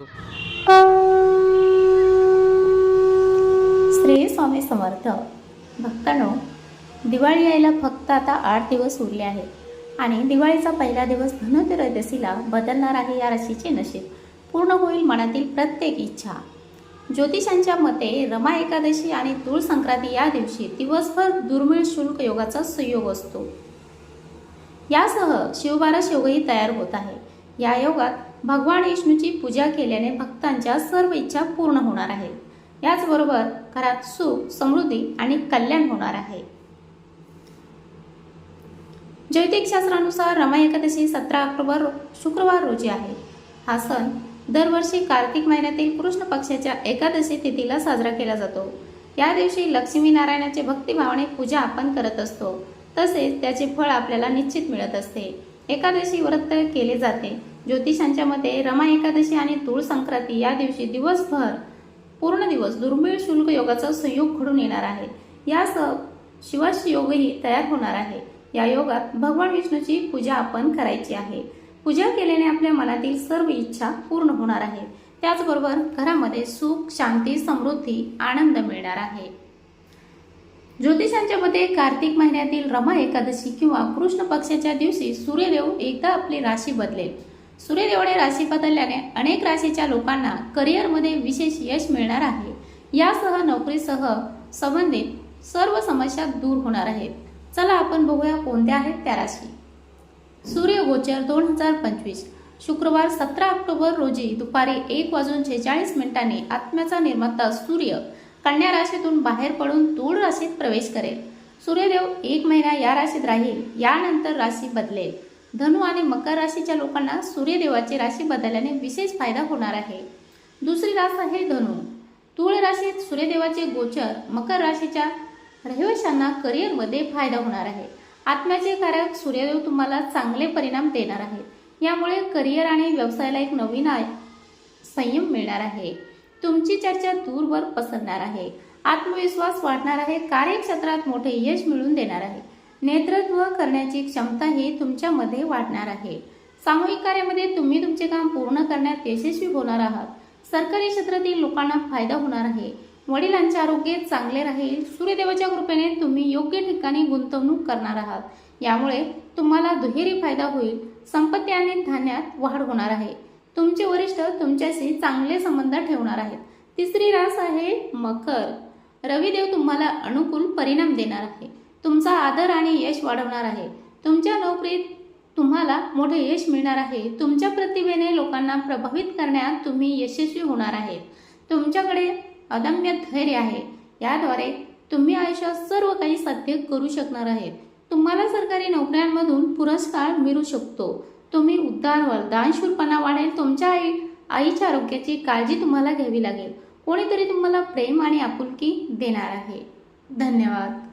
श्री स्वामी समर्थ. भक्तांनो दिवाळी यायला फक्त आता आठ दिवस उरले आहेत आणि दिवाळीचा पहिला दिवस धनुत्रयोदशीला बदलणार आहे या राशीचे नशीब. पूर्ण होईल मनातील प्रत्येक इच्छा. ज्योतिषांच्या मते रमा एकादशी आणि तूळ संक्रांती या दिवशी दिवसभर दुर्मिळ शुल्क योगाचा संयोग असतो. यासह शिवबारा योगही तयार होत आहे. या योगात भगवान विष्णूची पूजा केल्याने भक्तांच्या सर्व इच्छा पूर्ण होणार आहेत याचबरोबर घरात सुख समृद्धी आणि कल्याण होणार आहे. जैतिक शास्त्रानुसार रमा एकादशी सतरा ऑक्टोबर शुक्रवार रोजी आहे. हा सण दरवर्षी कार्तिक महिन्यातील कृष्ण पक्षाच्या एकादशी तिथीला साजरा केला जातो. या दिवशी लक्ष्मीनारायणाचे भक्तिभावाने पूजा आपण करत असतो. तसेच त्याचे फळ आपल्याला निश्चित मिळत असते. एकादशी व्रत केले जाते. ज्योतिषांच्या मते रमा एकादशी आणि तूळ संक्रांती या दिवशी दिवसभर पूर्ण दिवस दुर्मिळ शुल्क योगाचा संयोग घडून येणार आहे. यासह शिवाशी योगही तयार होणार आहे. या योगात भगवान विष्णूची पूजा आपण करायची आहे. पूजा केल्याने आपल्या मनातील सर्व इच्छा पूर्ण होणार आहे. त्याचबरोबर घरामध्ये सुख शांती समृद्धी आनंद मिळणार आहे. ज्योतिषांच्या मते कार्तिक महिन्यातील रमा एकादशी किंवा कृष्ण पक्षाच्या दिवशी सूर्यदेव एकदा आपली राशी बदलेल. सूर्यदेवाने राशी बदलल्याने अनेक राशीच्या लोकांना करिअरमध्ये विशेष यश मिळणार आहे. यासह नोकरीसह संबंधित सर्व समस्या दूर होणार आहेत. चला आपण बघूया कोणत्या आहेत त्या राशी. सूर्यगोचर दोन हजार पंचवीस. शुक्रवार सतरा ऑक्टोबर रोजी दुपारी एक वाजून छेचाळीस मिनिटांनी आत्म्याचा निर्माता सूर्य कन्या राशीतून बाहेर पडून तूळ राशीत प्रवेश करेल. सूर्यदेव एक महिना या राशीत राहील यानंतर राशी बदलेल. धनु आणि मकर राशीच्या लोकांना सूर्यदेवाची राशी बदलल्याने विशेष फायदा होणार आहे. दुसरी रास आहे धनु. तूळ राशीत सूर्यदेवाचे गोचर मकर राशीच्या रहिवाशांना करिअरमध्ये फायदा होणार आहे. आत्म्याचे कारक सूर्यदेव तुम्हाला चांगले परिणाम देणार आहेत यामुळे करिअर आणि व्यवसायाला एक नवीन आय संयम मिळणार आहे. तुमची चर्चा दूरवर पसरणार आहे. आत्मविश्वास वाढणार आहे. कार्यक्षेत्रात मोठे यश मिळवून देणार आहे. नेतृत्व करण्याची क्षमता ही तुमच्यामध्ये वाढणार आहे. सामूहिक कार्यामध्ये तुम्ही तुमचे काम पूर्ण करण्यात यशस्वी होणार आहात. सरकारी क्षेत्रातील लोकांना फायदा होणार आहे. वडिलांचे आरोग्य चांगले राहील. सूर्यदेवाच्या कृपेने तुम्ही योग्य ठिकाणी गुंतवणूक करणार आहात. यामुळे तुम्हाला दुहेरी फायदा होईल. संपत्ती आणि धान्यात वाढ होणार आहे. तुमचे वरिष्ठ तुमच्याशी चांगले संबंध ठेवणार आहेत. तिसरी रास आहे मकर. रविदेव तुम्हाला अनुकूल परिणाम देणार आहे. तुमचा आदर आणि यश वाढवणार आहे. तुमच्या नोकरीत तुम्हाला मोठे यश मिळणार आहे. तुमच्या प्रतिभेने लोकांना प्रभावित करण्यात तुम्ही यशस्वी होणार आहे तुमच्याकडे अदम्य धैर्य आहे. याद्वारे तुम्ही आयुष्यात सर्व काही साध्य करू शकणार आहेत. तुम्हाला सरकारी नोकऱ्यांमधून पुरस्कार मिळू शकतो. तुम्ही उद्धार व्हाल दानशूरपणा वाढेल तुमच्या आई आईच्या आरोग्याची काळजी तुम्हाला घ्यावी लागेल. कोणीतरी तुम्हाला प्रेम आणि आपुलकी देणार आहे. धन्यवाद.